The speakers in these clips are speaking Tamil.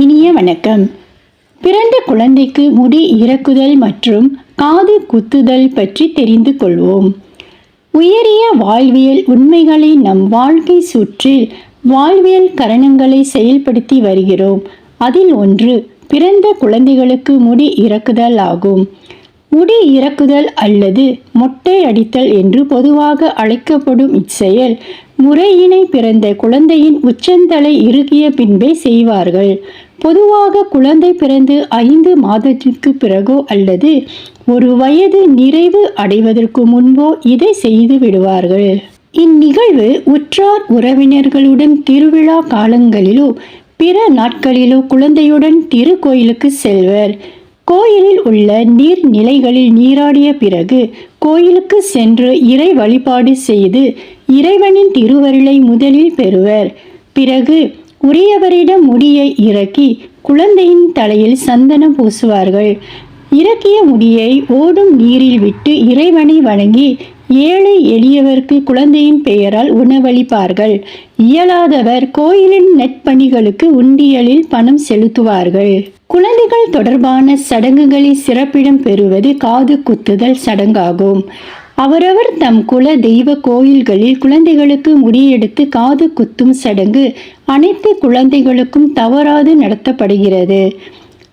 இனிய வணக்கம். பிறந்த குழந்தைக்கு முடி இறக்குதல் மற்றும் காது குத்துதல் பற்றி தெரிந்து கொள்வோம். உயரிய வாழ்வியல் உண்மைகளை நம் வாழ்க்கை சுற்றில் வாழ்வியல் கரணங்களை செயல்படுத்தி வருகிறோம். அதில் ஒன்று பிறந்த குழந்தைகளுக்கு முடி இறக்குதல் ஆகும். முடி இறக்குதல் அல்லது மொட்டை அடித்தல் என்று பொதுவாக அழைக்கப்படும் இச்செயல் முறையினை பிறந்த குழந்தையின் உச்சந்தலை இறுகிய பின்பே செய்வார்கள். பொதுவாக குழந்தை பிறந்து ஐந்து மாதத்திற்கு பிறகோ அல்லது ஒரு வயது நிறைவு அடைவதற்கு முன்போ இதை செய்து விடுவார்கள். இந்நிகழ்வு உற்றார் உறவினர்களுடன் திருவிழா காலங்களிலோ பிற நாட்களிலோ குழந்தையுடன் திருக்கோயிலுக்கு செல்வர். கோயிலில் உள்ள நீர்நிலைகளில் நீராடிய பிறகு கோயிலுக்கு சென்று இறை வழிபாடு செய்து இறைவனின் திருவருளை முதலில் பெறுவர். பிறகு உரியவரிடம் முடியை இறக்கி குழந்தையின் தலையில் சந்தனம் பூசுவார்கள். இறக்கிய முடியை ஓடும் நீரில் விட்டு இறைவனை வணங்கி ஏழை எளியவருக்கு குழந்தையின் பெயரால் உணவளிப்பார்கள். இயலாதவர் கோயிலின் நெற்பணிகளுக்கு உண்டியலில் பணம் செலுத்துவார்கள். குழந்தைகள் தொடர்பான சடங்குகளில் சிறப்பிடம் பெறுவது காது குத்துதல் சடங்காகும். அவரவர் தம் குல தெய்வ கோயில்களில் குழந்தைகளுக்கு முடியெடுத்து காது குத்தும் சடங்கு அனைத்து குழந்தைகளுக்கும் தவறாது நடத்தப்படுகிறது.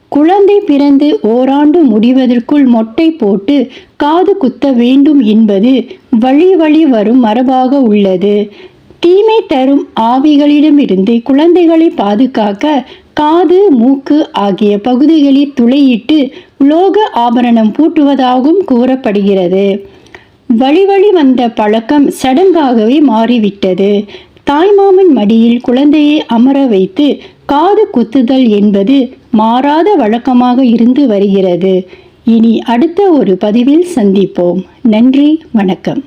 குழந்தை பிறந்து ஓராண்டு முடிவதற்குள் மொட்டை போட்டு காது குத்த வேண்டும் என்பது வழி வழி வரும் மரபாக உள்ளது. தீமை தரும் ஆவிகளிடமிருந்து குழந்தைகளை பாதுகாக்க காது மூக்கு ஆகிய பகுதிகளில் துளையிட்டு உலோக ஆபரணம் பூட்டுவதாகவும் கூறப்படுகிறது. வழி வழி வந்த பழக்கம் சடங்காகவே மாறிவிட்டது. தாய்மாமன் மடியில் குழந்தையை அமர வைத்து காது குத்துதல் என்பது மாறாத வழக்கமாக இருந்து வருகிறது. இனி அடுத்த ஒரு பதிவில் சந்திப்போம். நன்றி வணக்கம்.